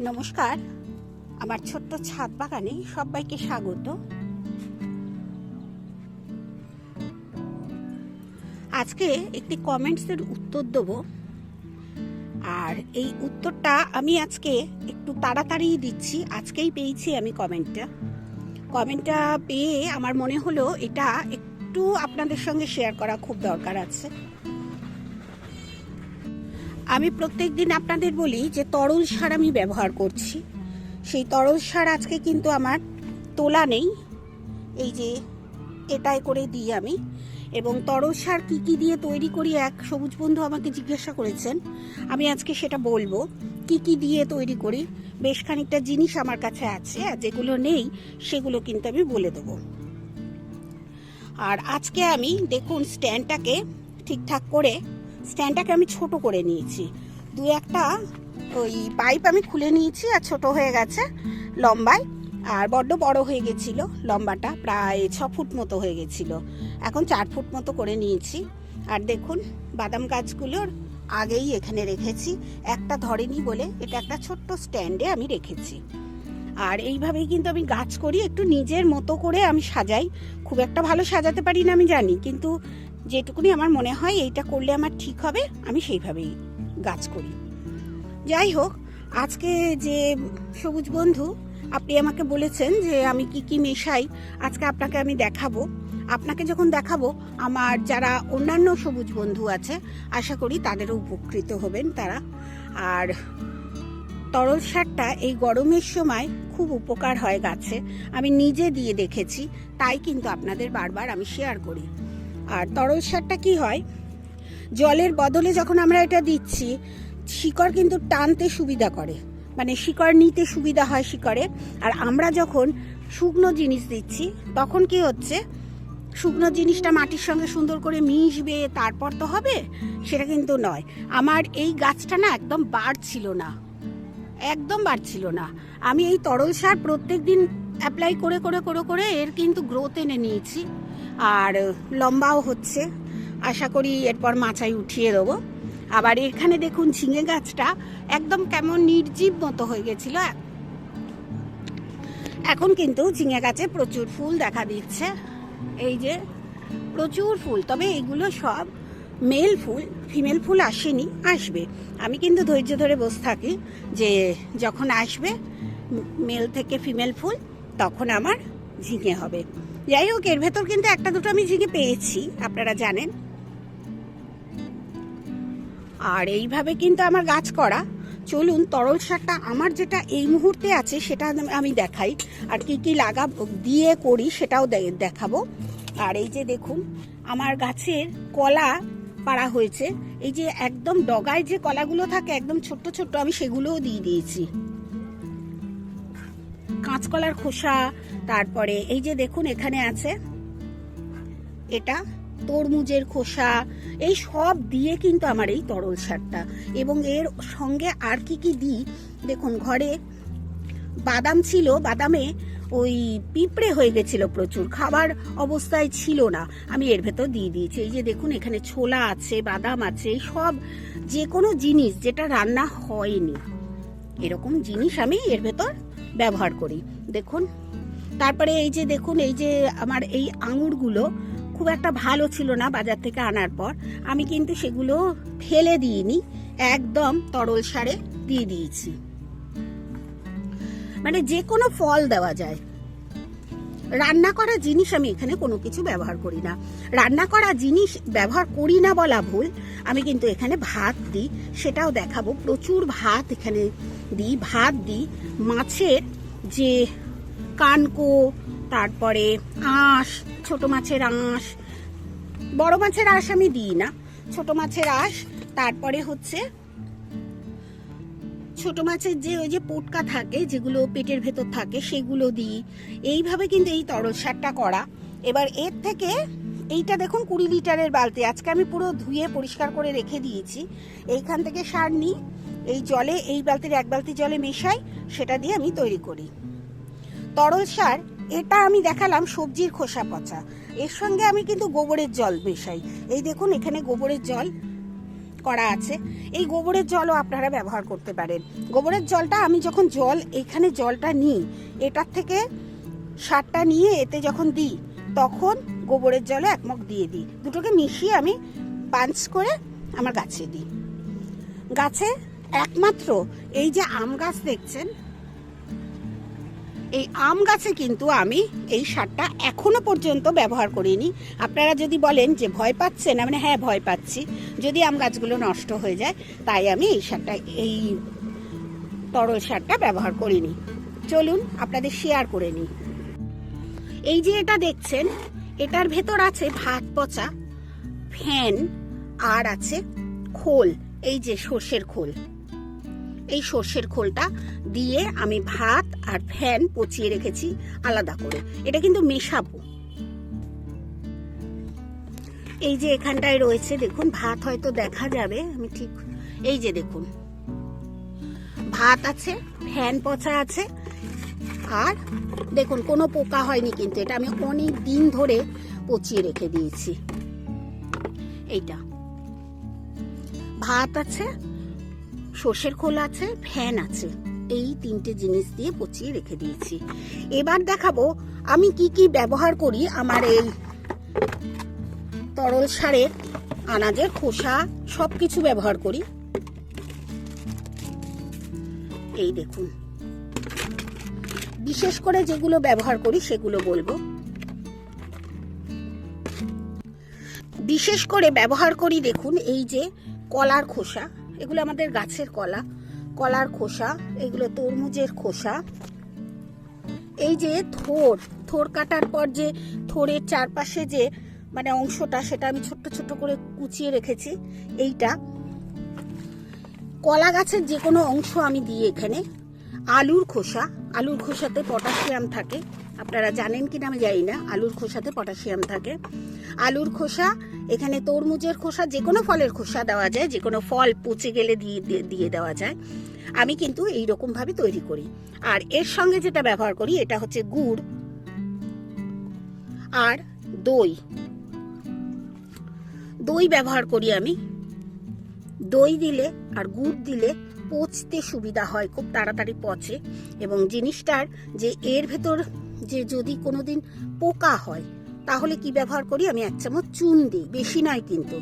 নমস্কার। আমার ছোট্ট ছাদ বাগানে সবাইকে স্বাগত। আজকে একটি কমেন্টসের উত্তর দেব। আর এই উত্তরটা আমি আজকে একটু তাড়াতাড়ি দিচ্ছি। আজকেই পেয়েছি আমি কমেন্টটা কমেন্টটা পেয়ে আমার মনে হলো এটা একটু আপনাদের সঙ্গে শেয়ার করা খুব দরকার আছে। আমি প্রত্যেক দিন আপনাদের বলি যে তরল সার আমি ব্যবহার করছি। সেই তরল সার আজকে কিন্তু আমার তোলা নেই। এই যে এটাই করে দিই আমি। এবং তরল সার কী কী দিয়ে তৈরি করি এক সবুজ বন্ধু আমাকে জিজ্ঞাসা করেছেন। আমি আজকে সেটা বলব। কি কি দিয়ে তৈরি করি? বেশ খানিকটা জিনিস আমার কাছে আছে, আর যেগুলো নেই সেগুলো কিন্তু আমি বলে দেবো। আর আজকে আমি দেখুন স্ট্যান্ডটাকে ঠিকঠাক করে স্ট্যান্ডটাকে আমি ছোট করে নিয়েছি। দু একটা ওই পাইপ আমি খুলে নিয়েছি আর ছোট হয়ে গেছে লম্বায়। আর বড্ড বড় হয়ে গেছিল লম্বাটা, প্রায় ছ ফুট মতো হয়ে গেছিল। এখন চার ফুট মতো করে নিয়েছি। আর দেখুন, বাদাম গাছগুলোর আগেই এখানে রেখেছি। একটা ধরেনি বলে এটা একটা ছোট্ট স্ট্যান্ডে আমি রেখেছি। আর এইভাবেই কিন্তু আমি গাছ করি, একটু নিজের মতো করে আমি সাজাই। খুব একটা ভালো সাজাতে পারি না আমি জানি, কিন্তু যেটুকুনি আমার মনে হয় এইটা করলে আমার ঠিক হবে, আমি সেইভাবেই গাছ করি। যাই হোক, আজকে যে সবুজ বন্ধু, আপনি আমাকে বলেছেন যে আমি কি কি মেশাই, আজকে আপনাকে আমি দেখাবো। আপনাকে যখন দেখাবো, আমার যারা অন্যান্য সবুজ বন্ধু আছে, আশা করি তাদেরও উপকৃত হবেন তারা। আর তরল সারটা এই গরমের সময় খুব উপকার হয় গাছে। আমি নিজে দিয়ে দেখেছি, তাই কিন্তু আপনাদের বারবার আমি শেয়ার করি। আর তরল সারটা কি হয়? জলের বদলে যখন আমরা এটা দিচ্ছি, শিকড় কিন্তু টানতে সুবিধা করে। মানে শিকড় নিতে সুবিধা হয় শিকড়ে। আর আমরা যখন শুকনো জিনিস দিচ্ছি, তখন কি হচ্ছে? শুকনো জিনিসটা মাটির সঙ্গে সুন্দর করে মিশবে, তারপর তো হবে? সেটা কিন্তু নয়। আমার এই গাছটা না একদম বাড়ছিল না। একদম বাড়ছিল না। আমি এই তরল সার প্রত্যেক দিন অ্যাপ্লাই করে করে করে করে এর কিন্তু গ্রোথ এনে নিয়েছি। আর লম্বাও হচ্ছে। আশা করি এরপর মাচায় উঠিয়ে দেবো। আবার এখানে দেখুন ঝিঙে গাছটা একদম কেমন নির্জীব মতো হয়ে গেছিল। এখন কিন্তু ঝিঙে গাছে প্রচুর ফুল দেখা দিচ্ছে। এই যে প্রচুর ফুল, তবে এগুলো সব মেল ফুল, ফিমেল ফুল আসেনি, আসবে। আমি কিন্তু ধৈর্য ধরে বসে থাকি যে যখন আসবে মেল থেকে ফিমেল ফুল, তখন আমার ঝিঙে হবে। যাই হোক, এর ভেতর কিন্তু একটা দুটো আমি ঝিঙে পেয়েছি, আপনারা জানেন। আর এইভাবে কিন্তু আমার গাছ করা। চলুন, তরল সারটা আমার যেটা এই মুহূর্তে আছে, সেটা আমি দেখাই। আর কি কি লাগা দিয়ে করি, সেটাও দেখাবো। আর এই যে দেখুন, আমার গাছের কলা পাড়া হয়েছে। এই যে একদম ডগায় যে কলাগুলো থাকে, একদম ছোট্ট ছোট্ট, আমি সেগুলোও দিয়ে দিয়েছি। কাঁচকলার খোসা, তারপরে এই যে দেখুন এখানে আছে, এটা তরমুজের খোসা, এই সব দিয়ে কিন্তু আমার এই তরল সারটা। এবং এর সঙ্গে আর কি কি দিই? দেখুন, ঘরে বাদাম ছিল, বাদামে ওই পিঁপড়ে হয়ে গেছিল প্রচুর, খাবার অবস্থায় ছিল না, আমি এর ভেতর দিয়ে দিয়েছি। এই যে দেখুন, এখানে ছোলা আছে, বাদাম আছে সব যে কোনো জিনিস যেটা রান্না হয়নি, এরকম জিনিস আমি এর ভেতর ব্যবহার করি। দেখুন, তারপরে এই যে দেখুন, এই যে আমার এই আঙুরগুলো খুব একটা ভালো ছিল না বাজার থেকে আনার পর। আমি কিন্তু সেগুলো ফেলে দিইনি, একদম তরল সারে দিয়ে দিয়েছি। মানে যে কোনো ফল দেওয়া যায়। রান্না করা জিনিস আমি এখানে কোনো কিছু ব্যবহার করি না। রান্না করা জিনিস ব্যবহার করি না বলা ভুল। আমি কিন্তু এখানে ভাত দিই, সেটাও দেখাবো। প্রচুর ভাত এখানে দিই। ভাত দিই মাছের যে কানকো, তারপরে আঁশ, ছোট মাছের আঁশ। বড় মাছের আঁশ আমি দিই না। ছোট মাছের আঁশ, তারপরে হচ্ছে ছোট মাছের যে ওই যে পোটকা থাকে, যেগুলো পেটের ভেতর থাকে, সেগুলো দিই। এইভাবে কিন্তু এই তরল সারটা করা। এবার এর থেকে এইটা দেখুন কুড়ি লিটারের বালতি। আজকে আমি পুরো ধুয়ে পরিষ্কার করে রেখে দিয়েছি। এইখান থেকে সার নিই। এই জলে, এই বালতির এক বালতি জলে মেশাই, সেটা দিয়ে আমি তৈরি করি। তরল সার, এটা আমি দেখালাম সবজির খোসা পচা। এর সঙ্গে আমি কিন্তু গোবরের জল মেশাই। এই দেখুন এখানে গোবরের জল করা আছে, এই গোবরের জলও আপনারা ব্যবহার করতে পারেন। গোবরের জলটা আমি যখন জল, এখানে জলটা নিই, এটার থেকে সারটা নিয়ে এতে যখন দিই, তখন গোবরের জলে একমক দিয়ে দিই। দুটোকে মিশিয়ে আমি পাঞ্চ করে আমার গাছে দিই। গাছে একমাত্র এই যে আম গাছ দেখছেন এই আম গাছে কিন্তু আমি এই সারটা এখনও পর্যন্ত ব্যবহার করিনি। আপনারা যদি বলেন যে ভয় পাচ্ছেন মানে হ্যাঁ ভয় পাচ্ছি, যদি আম গাছগুলো নষ্ট হয়ে যায়, তাই আমি এই সারটা, এই তরল সারটা ব্যবহার করিনি। চলুন আপনাদের শেয়ার করে নিই। এই যে এটা দেখছেন, এটার ভেতর আছে ভাত পচা, ফ্যান, আর আছে খোল, এই যে সর্ষের খোল। এই সর্ষের খোলটা দিয়ে আমি ভাত আর ফ্যান পচিয়ে রেখেছি আলাদা করে। এটা কিন্তু মেশাবো। এই যে এখানটায় রয়েছে, দেখুন, ভাত হয়তো দেখা যাবে, আমি ঠিক এই যে দেখুন। ভাত আছে, ফ্যান পচা আছে, আর দেখুন, কোনো পোকা হয়নি কিন্তু, এটা আমি অনেক দিন ধরে পচিয়ে রেখে দিয়েছি। এইটা। ভাত আছে সর্ষের খোল আছে, ফ্যান আছে। এই তিনটে জিনিস দিয়ে পচিয়ে রেখে দিয়েছি। এবার দেখাবো আমি কি কি ব্যবহার করি আমার এই তরল সারের আনাজের খোসা সব কিছু ব্যবহার করি। এই দেখুন। বিশেষ করে যেগুলো ব্যবহার করি সেগুলো বলব। বিশেষ করে ব্যবহার করি দেখুন, এই যে কলার খোসা। এগুলো আমাদের গাছের কলা, কলার খোসা, এগুলো তরমুজের খোসা। এই যে থোর থোর কাটার পর যে থোরের চারপাশে যে মানে অংশটা, সেটা আমি ছোট্ট ছোট্ট করে কুচিয়ে রেখেছি, এইটা। কলা গাছের যে কোনো অংশ আমি দিই এখানে। আলুর খোসা, আলুর খোসাতে পটাশিয়াম থাকে। আপনারা জানেন কিনা আমি জানি না, আলুর খোসাতে পটাশিয়াম থাকে। আলুর খোসা, এখানে তরমুজের খোসা যে কোনো ফলের খোসা দেওয়া যায় যে কোনো ফল পচে গেলে দিয়ে, দিয়ে- দেওয়া যায়। আমি কিন্তু এই রকম ভাবে তৈরি করি। আর এর সঙ্গে যেটা ব্যবহার করি, এটা হচ্ছে গুড় আর দই। দই ব্যবহার করি আমি। দই দিলে আর গুড় দিলে পচতে সুবিধা হয় খুব তাড়াতাড়ি পচে এবং জিনিসটার যে এর ভেতর যে যদি কোনো দিন পোকা হয়, তাহলে কি ব্যবহার করি? আমি এক চামচ চুন দিই, বেশি নয় কিন্তু।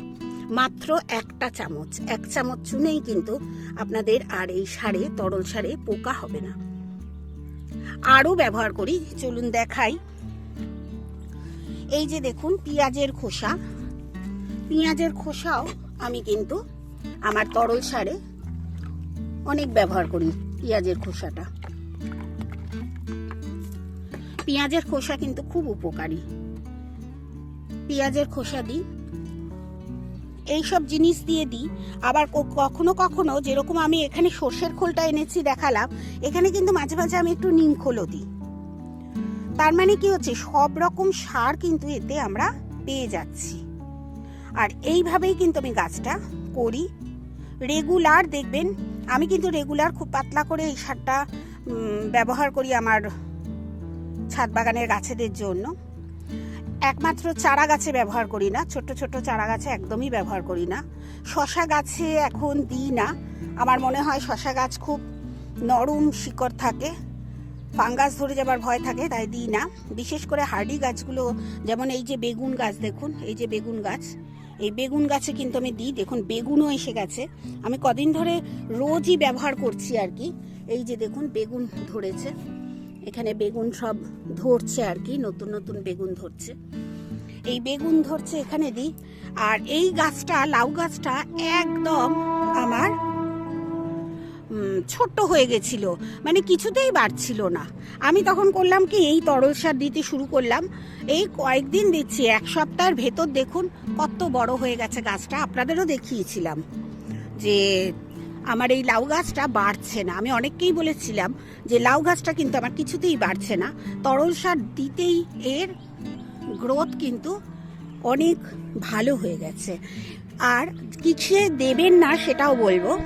মাত্র একটা চামচ, এক চামচ চুনেই কিন্তু আপনাদের আর এই সারে, তরল সারে পোকা হবে না। আরও ব্যবহার করি, চলুন দেখাই। এই যে দেখুন, পেঁয়াজের খোসা। পেঁয়াজের খোসাও আমি কিন্তু আমার তরল সারে অনেক ব্যবহার করি, পেঁয়াজের খোসাটা। পেঁয়াজের খোসা কিন্তু খুব উপকারী। পেঁয়াজের খোসা দিই, এইসব জিনিস দিয়ে দিই। আবার কখনো কখনো যেরকম আমি এখানে সর্ষের খোলটা এনেছি দেখালাম, এখানে কিন্তু মাঝে মাঝে আমি একটু নিম খোলও দিই। তার মানে কি হচ্ছে, সব রকম সার কিন্তু এতে আমরা পেয়ে যাচ্ছি। আর এইভাবেই কিন্তু আমি গাছটা করি। রেগুলার দেখবেন আমি কিন্তু রেগুলার খুব পাতলা করে এই সারটা ব্যবহার করি আমার ছাদ বাগানের গাছেদের জন্য। একমাত্র চারা গাছে ব্যবহার করি না ছোট ছোট চারা গাছে একদমই ব্যবহার করি না। শশা গাছে এখন দিই না, আমার মনে হয় শশা গাছ খুব নরম শিকড় থাকে, ফাঙ্গাস ধরে যাবার ভয় থাকে, তাই দিই না। বিশেষ করে হার্ডি গাছগুলো, যেমন এই যে বেগুন গাছ দেখুন, এই যে বেগুন গাছ এই বেগুন গাছে কিন্তু আমি দিই। দেখুন, বেগুনও এসে গেছে। আমি কদিন ধরে রোজই ব্যবহার করছি আর কি। এই যে দেখুন, বেগুন ধরেছে। এখানে বেগুন সব ধরছে আর কি, নতুন নতুন বেগুন ধরছে। এই বেগুন ধরছে, এখানে দিই। আর এই গাছটা, লাউ গাছটা একদম আমার ছোট্ট হয়ে গেছিল। মানে কিছুতেই বাড়ছিল না। আমি তখন করলাম কি, এই তরল সার দিতে শুরু করলাম। এই কয়েকদিন দিচ্ছি, এক সপ্তাহের ভেতর দেখুন কত বড় হয়ে গেছে গাছটা। আপনাদেরও দেখিয়েছিলাম যে আমার এই লাউ গাছটা বাড়ছে না। আমি অনেককেই বলেছিলাম যে লাউ গাছটা কিন্তু আমার কিছুতেই বাড়ছে না। তরল সার দিতেই এর গ্রোথ কিন্তু অনেক ভালো হয়ে গেছে। আর কিসে দেবেন না সেটাও বলব।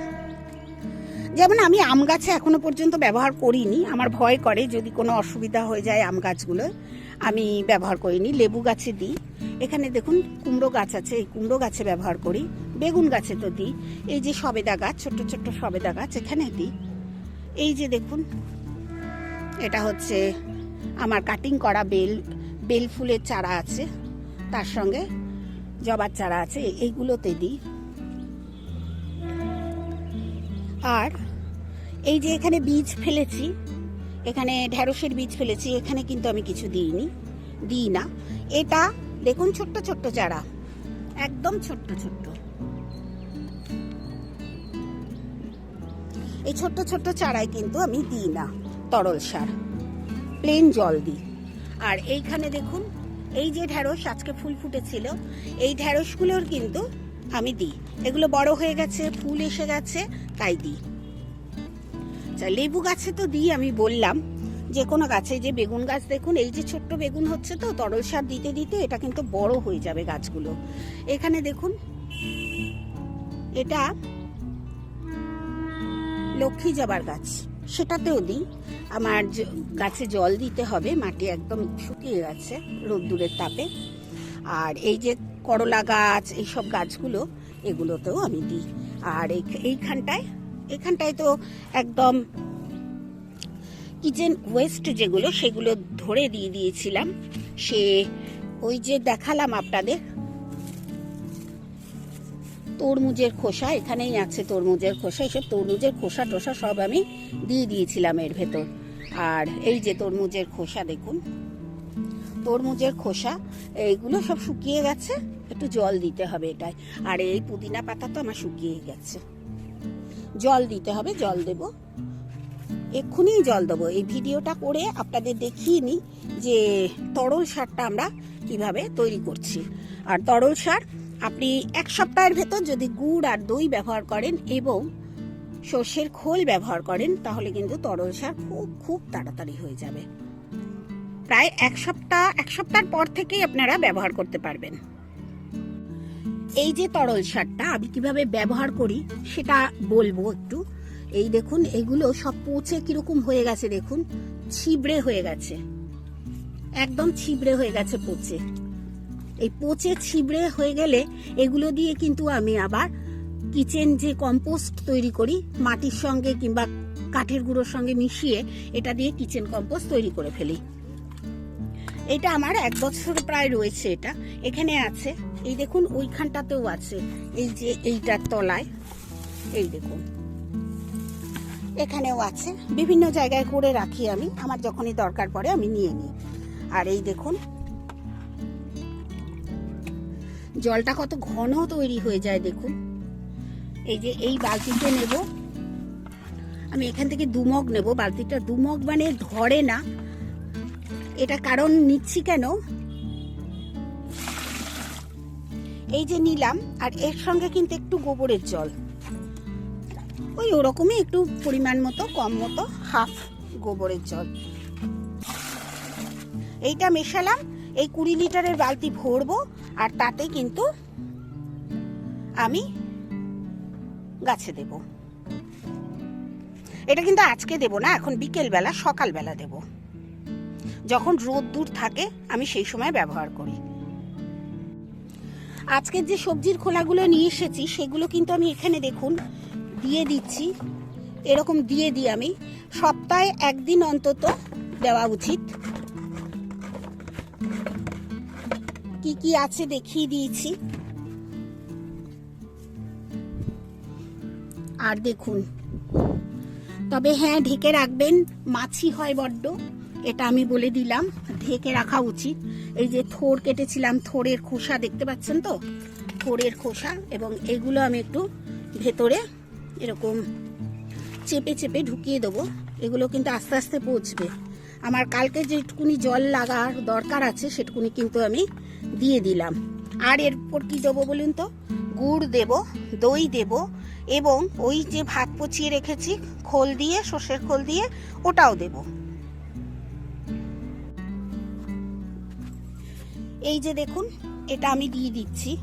যেমন আমি আম গাছে এখনও পর্যন্ত ব্যবহার করিনি। আমার ভয় করে যদি কোনো অসুবিধা হয়ে যায় আম গাছগুলো, আমি ব্যবহার করিনি। লেবু গাছে দিই। এখানে দেখুন কুমড়ো গাছ আছে, এই কুমড়ো গাছে ব্যবহার করি। বেগুন গাছে তো দিই। এই যে সবেদা গাছ, ছোট্ট ছোট্ট সবেদা গাছ এখানে দিই। এই যে দেখুন, এটা হচ্ছে আমার কাটিং করা বেল বেল ফুলের চারা আছে। তার সঙ্গে জবার চারা আছে, এইগুলোতে দিই। আর এই যে এখানে বীজ ফেলেছি, এখানে ঢ্যাঁড়সের বীজ ফেলেছি, এখানে কিন্তু আমি কিছু দিইনি, দিই না। এটা, দেখুন ছোট্ট ছোট্ট চারা, একদম ছোট্ট ছোট্ট। এই ছোট্ট ছোট্ট চারায় কিন্তু আমি দিই না, তরল সার প্লেন জল দিই। আর এইখানে দেখুন, এই যে ঢ্যাঁড়স আজকে ফুল ফুটেছিল, এই ঢ্যাঁড়সগুলোর কিন্তু আমি দিই। এগুলো বড় হয়ে গেছে, ফুল এসে গেছে, তাই দিই। আচ্ছা লেবু গাছে তো দিই, আমি বললাম। যে কোনো গাছে যে বেগুন গাছ দেখুন, এই যে ছোট্ট বেগুন হচ্ছে তো, তরল সার দিতে দিতে এটা কিন্তু বড় হয়ে যাবে গাছগুলো। এখানে দেখুন, এটা লক্ষ্মী জবার গাছ, সেটাতেও দিই। আমার গাছে জল দিতে হবে, মাটি একদম শুকিয়ে গেছে রোদ্দুরের তাপে। আর এই যে করলা গাছ, এইসব গাছগুলো, এগুলোতেও আমি দিই। আর এই- এইখানটায় এখানটায় তো একদম কিচেন ওয়েস্ট যেগুলো, সেগুলো ধরে দিয়ে দিয়েছিলাম। সে ওই যে দেখালাম আপনাদের। তরমুজের খোসা, এখানেই আছে তরমুজের খোসা। এইসব তরমুজের খোসা টোসা সব আমি দিয়ে দিয়েছিলাম এর ভেতর। আর এই যে তরমুজের খোসা দেখুন, তরমুজের খোসা, এইগুলো সব শুকিয়ে গেছে। একটু জল দিতে হবে এটাই আর এই পুদিনা পাতা তো আমার শুকিয়ে গেছে। জল দিতে হবে, জল দেব। এক্ষুনি জল দেবো। এই ভিডিওটা করে আপনাদের দেখিয়ে নিই যে তরল সারটা আমরা কীভাবে তৈরি করছি। আর তরল সার আপনি এক সপ্তাহের ভেতর যদি গুড় আর দই ব্যবহার করেন এবং সর্ষের খোল ব্যবহার করেন, তাহলে কিন্তু তরল সার খুব খুব তাড়াতাড়ি হয়ে যাবে। প্রায় এক সপ্তাহ, এক সপ্তাহের পর থেকেই আপনারা ব্যবহার করতে পারবেন। এই যে তরল সারটা আমি কীভাবে ব্যবহার করি সেটা বলব একটু। এই দেখুন, এগুলো সব পচে কীরকম হয়ে গেছে দেখুন। ছিবড়ে হয়ে গেছে। একদম ছিবড়ে হয়ে গেছে পচে। এই পচে ছিবড়ে হয়ে গেলে এগুলো দিয়ে কিন্তু আমি আবার কিচেন যে কম্পোস্ট তৈরি করি, মাটির সঙ্গে কিংবা কাঠের গুঁড়োর সঙ্গে মিশিয়ে এটা দিয়ে কিচেন কম্পোস্ট তৈরি করে ফেলি। এটা আমার এক বছর প্রায় রয়েছে এটা। এখানে আছে এই দেখুন, ওইখানটাতেও আছে। এই যে এইটার তলায়, এই দেখুন। এখানেও আছে। বিভিন্ন জায়গায় করে রাখি আমি। আমার যখনই দরকার পড়ে আমি নিয়ে নিই। আর এই দেখুন, জলটা কত ঘন তৈরি হয়ে যায়, দেখুন। এই যে এই বালতিতে নেব। আমি এখান থেকে দুমগ নেব। বালতিটা দুমগ মানে ধরে না। এটা কারণ নিচ্ছি কেন? এই যে নিলাম, আর এর সঙ্গে কিন্তু একটু গোবরের জল। ওই ওরকমই একটু পরিমাণ মতো, কম মতো, হাফ গোবরের জল। এইটা মেশালাম, এই কুড়ি লিটারের বালতি ভরবো, আর তাতে কিন্তু আমি গাছে দেব। এটা কিন্তু আজকে দেব না, এখন বিকেলবেলা, সকালবেলা দেব। যখন রোদ দূর থাকে, আমি সেই সময় ব্যবহার করি। আজকের যে সবজির খোলাগুলো নিয়ে এসেছি, সেগুলো কিন্তু আমি এখানে দেখুন, দিয়ে দিচ্ছি। এরকম দিয়ে দিই আমি। সপ্তাহে একদিন অন্তত দেওয়া উচিত। কি কি আছে দেখিয়ে দিয়েছি। আর দেখুন তবে হ্যাঁ ঢেকে রাখবেন। মাছি হয় বড্ড। এটা আমি বলে দিলাম, ঢেকে রাখা উচিত। এই যে থোর কেটেছিলাম, থোরের খোসা, দেখতে পাচ্ছেন তো? থোরের খোসা এবং এগুলো আমি একটু ভেতরে এরকম চেপে চেপে ঢুকিয়ে দেবো। এগুলো কিন্তু আস্তে আস্তে পচবে। আমার কালকে যেটুকুনি জল লাগার দরকার আছে, সেটুকুনি কিন্তু আমি দিয়ে দিলাম। আর এরপর কি দেবো বলুন তো? গুড় দেব, দই দেব এবং ওই যে ভাত পচিয়ে রেখেছি, খোল দিয়ে, সর্ষের খোল দিয়ে, ওটাও দেব। এই যে দেখুন, এটা আমি দিয়ে দিচ্ছি।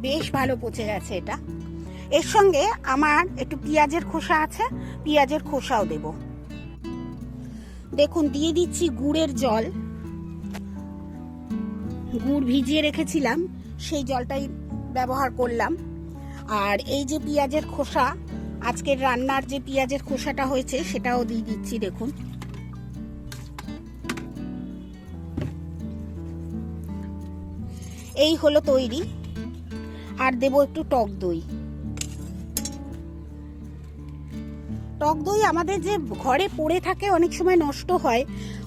বেশ ভালো পচে গেছে এটা। এর সঙ্গে আমার একটু পেঁয়াজের খোসা আছে, পেঁয়াজের খোসাও দেব। দেখুন, দিয়ে দিচ্ছি গুড়ের জল। গুড় ভিজিয়ে রেখেছিলাম, সেই জলটাই ব্যবহার করলাম। আর এই যে পেঁয়াজের খোসা, আজকের রান্নার যে পেঁয়াজের খোসাটা হয়েছে, সেটাও দিয়ে দিচ্ছি, দেখুন। এই হলো তৈরি। আর দেবো একটু টক দই। টক দই আমাদের যে ঘরে পড়ে থাকে অনেক সময় নষ্ট হয়,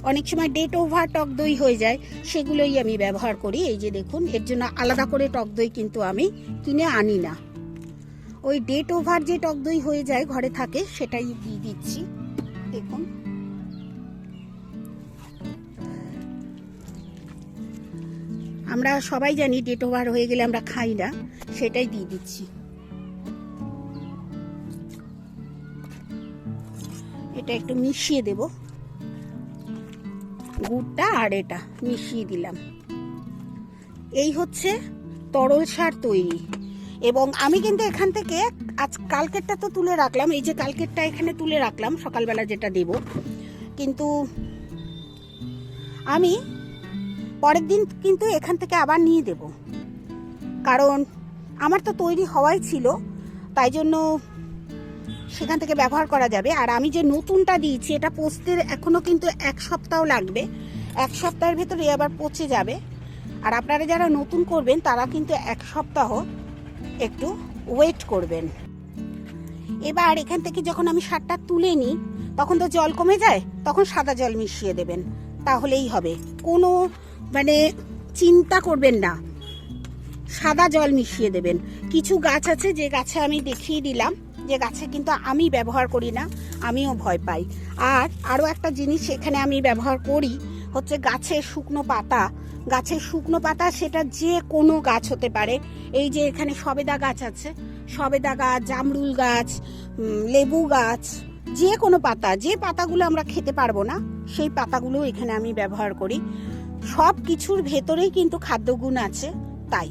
অনেক সময় ডেট ওভার টক দই হয়ে যায়, সেগুলোই আমি ব্যবহার করি। এই যে দেখুন, এর জন্য আলাদা করে টক দই কিন্তু আমি কিনে আনি না। ওই ডেট ওভার যে টক দই হয়ে যায়, ঘরে থাকে, সেটাই দিয়ে দিচ্ছি। দেখুন। আমরা সবাই জানি ডেট ওভার হয়ে গেলে আমরা খাই না, সেটাই দিয়ে দিচ্ছি। এটা একটু মিশিয়ে দেব। গুড়টা আর এটা মিশিয়ে দিলাম। এই হচ্ছে তরল সার তৈরি। এবং আমি কিন্তু এখান থেকে আজ কালকেরটা তো তুলে রাখলাম, এই যে কালকেরটা এখানে তুলে রাখলাম, সকালবেলা যেটা দেব। কিন্তু আমি পরের দিন কিন্তু এখান থেকে আবার নিয়ে দেব। কারণ আমার তো তৈরি হওয়াই ছিল, তাই জন্য সেখান থেকে ব্যবহার করা যাবে। আর আমি যে নতুনটা দিয়েছি, এটা পচতে এখনও কিন্তু এক সপ্তাহ লাগবে। এক সপ্তাহের ভেতরে আবার পচে যাবে। আর আপনারা যারা নতুন করবেন, তারা কিন্তু এক সপ্তাহ একটু ওয়েট করবেন। এবার এখান থেকে যখন আমি সারটা তুলে নিই, তখন তো জল কমে যায়, তখন সাদা জল মিশিয়ে দেবেন। তাহলেই হবে। কোনো মানে চিন্তা করবেন না। সাদা জল মিশিয়ে দেবেন। কিছু গাছ আছে, যে গাছে আমি দেখিয়ে দিলাম। যে গাছে কিন্তু আমি ব্যবহার করি না, আমিও ভয় পাই। আর আরও একটা জিনিস এখানে আমি ব্যবহার করি হচ্ছে গাছের শুকনো পাতা। গাছের শুকনো পাতা সেটা যে কোনো গাছ হতে পারে। এই যে এখানে সবেদা গাছ আছে, সবেদা গাছ, জামরুল গাছ লেবু গাছ, যে কোনো পাতা, যে পাতাগুলো আমরা খেতে পারব না, সেই পাতাগুলো এখানে আমি ব্যবহার করি। সব কিছুর ভেতরেই কিন্তু খাদ্যগুণ আছে, তাই।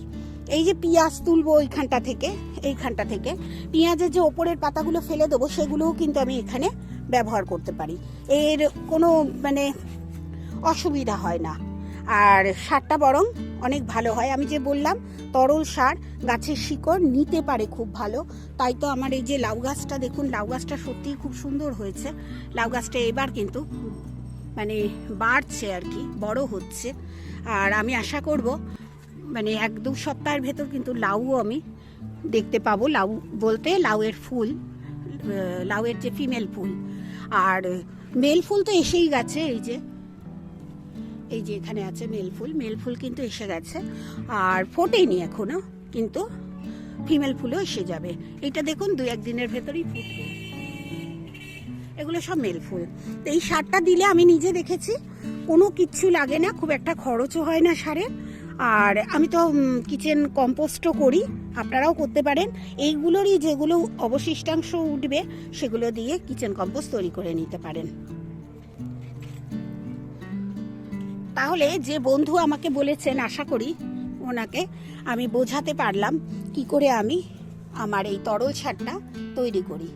এই যে পেঁয়াজ তুলবো ওইখানটা থেকে, এইখানটা থেকে, পেঁয়াজের যে ওপরের পাতাগুলো ফেলে দেবো, সেগুলোও কিন্তু আমি এখানে ব্যবহার করতে পারি। এর কোনো মানে অসুবিধা হয় না। আর সারটা বরং অনেক ভালো হয়। আমি যে বললাম, তরল সার গাছের শিকড় নিতে পারে খুব ভালো। তাই তো আমার এই যে লাউ গাছটা, দেখুন, লাউ গাছটা সত্যিই খুব সুন্দর হয়েছে। লাউ গাছটা এবার কিন্তু মানে বাড়ছে আর কি, বড় হচ্ছে। আর আমি আশা করব মানে এক দু সপ্তাহের ভেতর কিন্তু লাউও আমি দেখতে পাবো। লাউ বলতে লাউয়ের ফুল লাউয়ের যে ফিমেল ফুল। আর, মেল ফুল তো এসেই গেছে, এই যে এই যে এখানে আছে মেল ফুল। মেল ফুল কিন্তু এসে গেছে। আর ফোটেনি এখনও, কিন্তু ফিমেল ফুলও এসে যাবে। এটা দেখুন, দু একদিনের ভেতরেই ফুটবে। এগুলো সব মেল ফুল। তো এই সারটা দিলে আমি নিজে দেখেছি, কোনো কিচ্ছু লাগে না, খুব একটা খরচও হয় না সারের। আর আমি তো কিচেন কম্পোস্টও করি, আপনারাও করতে পারেন। এইগুলোরই যেগুলো অবশিষ্টাংশ উঠবে, সেগুলো দিয়ে কিচেন কম্পোস্ট তৈরি করে নিতে পারেন। তাহলে যে বন্ধু আমাকে বলেছেন, আশা করি ওনাকে আমি বোঝাতে পারলাম, কি করে আমি আমার এই তরল সারটা তৈরি করি।